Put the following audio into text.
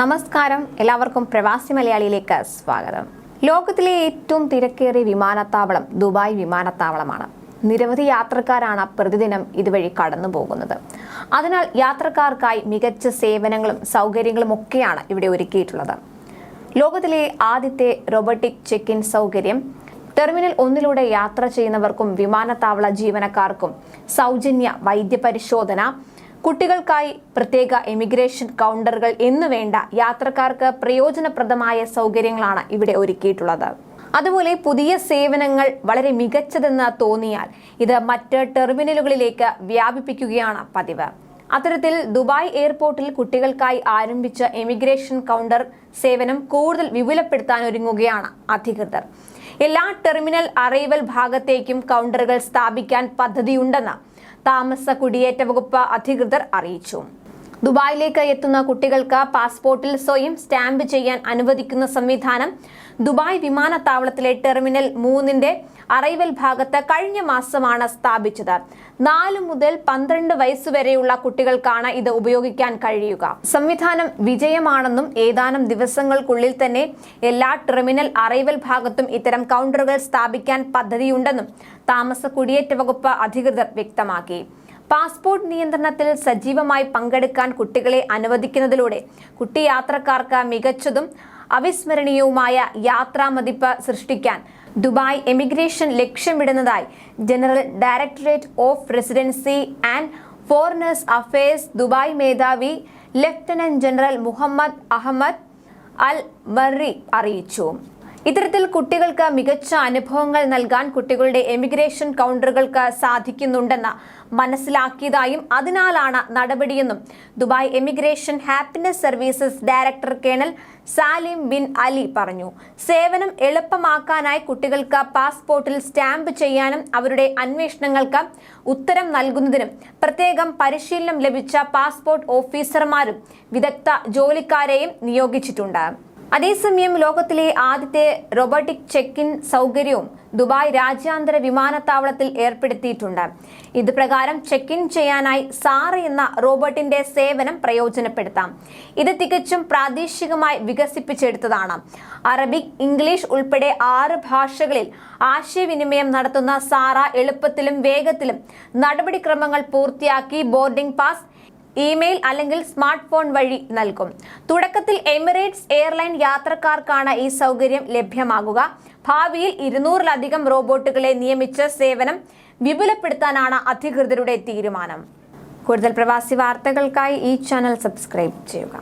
നമസ്കാരം. എല്ലാവർക്കും പ്രവാസി മലയാളിയിലേക്ക് സ്വാഗതം. ലോകത്തിലെ ഏറ്റവും തിരക്കേറിയ വിമാനത്താവളം ദുബായ് വിമാനത്താവളമാണ്. നിരവധി യാത്രക്കാരാണ് പ്രതിദിനം ഇതുവഴി കടന്നു പോകുന്നത്. അതിനാൽ യാത്രക്കാർക്കായി മികച്ച സേവനങ്ങളും സൗകര്യങ്ങളും ഒക്കെയാണ് ഇവിടെ ഒരുക്കിയിട്ടുള്ളത്. ലോകത്തിലെ ആദ്യത്തെ റോബോട്ടിക് ചെക്ക് ഇൻ സൗകര്യം ടെർമിനൽ ഒന്നിലൂടെ യാത്ര ചെയ്യുന്നവർക്കും വിമാനത്താവള ജീവനക്കാർക്കും സൗജന്യ വൈദ്യപരിശോധന കുട്ടികൾക്കായി പ്രത്യേക എമിഗ്രേഷൻ കൗണ്ടറുകൾ എന്നുവേണ്ട യാത്രക്കാർക്ക് പ്രയോജനപ്രദമായ സൗകര്യങ്ങളാണ് ഇവിടെ ഒരുക്കിയിട്ടുള്ളത്. അതുപോലെ പുതിയ സേവനങ്ങൾ വളരെ മികച്ചതെന്ന് തോന്നിയാൽ ഇത് മറ്റ് ടെർമിനലുകളിലേക്ക് വ്യാപിപ്പിക്കുകയാണ് പതിവ്. അത്തരത്തിൽ ദുബായ് എയർപോർട്ടിൽ കുട്ടികൾക്കായി ആരംഭിച്ച എമിഗ്രേഷൻ കൗണ്ടർ സേവനം കൂടുതൽ വിപുലപ്പെടുത്താൻ ഒരുങ്ങുകയാണ് അധികൃതർ. എല്ലാ ടെർമിനൽ അറൈവൽ ഭാഗത്തേക്കും കൗണ്ടറുകൾ സ്ഥാപിക്കാൻ പദ്ധതിയുണ്ടെന്ന് താമസ കുടിയേറ്റ വകുപ്പ് അധികൃതർ അറിയിച്ചു. ദുബായിലേക്ക് എത്തുന്ന കുട്ടികൾക്ക് പാസ്പോർട്ടിൽ സ്വയം സ്റ്റാമ്പ് ചെയ്യാൻ അനുവദിക്കുന്ന സംവിധാനം ദുബായ് വിമാനത്താവളത്തിലെ ടെർമിനൽ മൂന്നിന്റെ അറൈവൽ ഭാഗത്ത് കഴിഞ്ഞ മാസമാണ് സ്ഥാപിച്ചത്. നാല് മുതൽ പന്ത്രണ്ട് വയസ്സുവരെയുള്ള കുട്ടികൾക്കാണ് ഇത് ഉപയോഗിക്കാൻ കഴിയുക. സംവിധാനം വിജയമാണെന്നും ഏതാനും ദിവസങ്ങൾക്കുള്ളിൽ തന്നെ എല്ലാ ടെർമിനൽ അറൈവൽ ഭാഗത്തും ഇത്തരം കൗണ്ടറുകൾ സ്ഥാപിക്കാൻ പദ്ധതിയുണ്ടെന്നും താമസ കുടിയേറ്റ വകുപ്പ് അധികൃതർ വ്യക്തമാക്കി. പാസ്പോർട്ട് നിയന്ത്രണത്തിൽ സജീവമായി പങ്കെടുക്കാൻ കുട്ടികളെ അനുവദിക്കുന്നതിലൂടെ കുട്ടി യാത്രക്കാർക്ക് മികച്ചതും അവിസ്മരണീയവുമായ യാത്രാമതിപ്പ് സൃഷ്ടിക്കാൻ Dubai emigration ലക്ഷ്യമിടുന്നതായി general directorate of residency and foreigners affairs Dubai മേധാവി lieutenant general Muhammad Ahmad Al Marri അറിയിച്ചു. ഇത്തരത്തിൽ കുട്ടികൾക്ക് മികച്ച അനുഭവങ്ങൾ നൽകാൻ കുട്ടികളുടെ എമിഗ്രേഷൻ കൗണ്ടറുകൾക്ക് സാധിക്കുന്നുണ്ടെന്ന് മനസ്സിലാക്കിയതായും അതിനാലാണ് നടപടിയെന്നും Dubai emigration happiness services director colonel Salim bin Ali പറഞ്ഞു. സേവനം എളുപ്പമാക്കാനായി കുട്ടികൾക്ക് പാസ്പോർട്ടിൽ സ്റ്റാമ്പ് ചെയ്യാനും അവരുടെ അന്വേഷണങ്ങൾക്ക് ഉത്തരം നൽകുന്നതിനും പ്രത്യേകം പരിശീലനം ലഭിച്ച പാസ്പോർട്ട് ഓഫീസർമാരും വിദഗ്ധ ജോലിക്കാരെയും നിയോഗിച്ചിട്ടുണ്ട്. അതേസമയം ലോകത്തിലെ ആദ്യത്തെ റോബോട്ടിക് ചെക്ക് ഇൻ സൗകര്യവും ദുബായ് രാജ്യാന്തര വിമാനത്താവളത്തിൽ ഏർപ്പെടുത്തിയിട്ടുണ്ട്. ഇത് പ്രകാരം ചെക്ക് ഇൻ ചെയ്യാനായി സാറ് എന്ന റോബോട്ടിന്റെ സേവനം പ്രയോജനപ്പെടുത്താം. ഇത് തികച്ചും പ്രാദേശികമായി വികസിപ്പിച്ചെടുത്തതാണ്. അറബിക് ഇംഗ്ലീഷ് ഉൾപ്പെടെ ആറ് ഭാഷകളിൽ ആശയവിനിമയം നടത്തുന്ന സാറ എളുപ്പത്തിലും വേഗത്തിലും നടപടിക്രമങ്ങൾ പൂർത്തിയാക്കി ബോർഡിംഗ് പാസ് ഇമെയിൽ അല്ലെങ്കിൽ സ്മാർട്ട് ഫോൺ വഴി നൽകും. തുടക്കത്തിൽ എമിറേറ്റ്സ് എയർലൈൻ യാത്രക്കാർക്കാണ് ഈ സൗകര്യം ലഭ്യമാകുക. ഭാവിയിൽ ഇരുന്നൂറിലധികം റോബോട്ടുകളെ നിയമിച്ച് സേവനം വിപുലപ്പെടുത്താനാണ് അധികൃതരുടെ തീരുമാനം. കൂടുതൽ പ്രവാസി വാർത്തകൾക്കായി ഈ ചാനൽ സബ്സ്ക്രൈബ് ചെയ്യുക.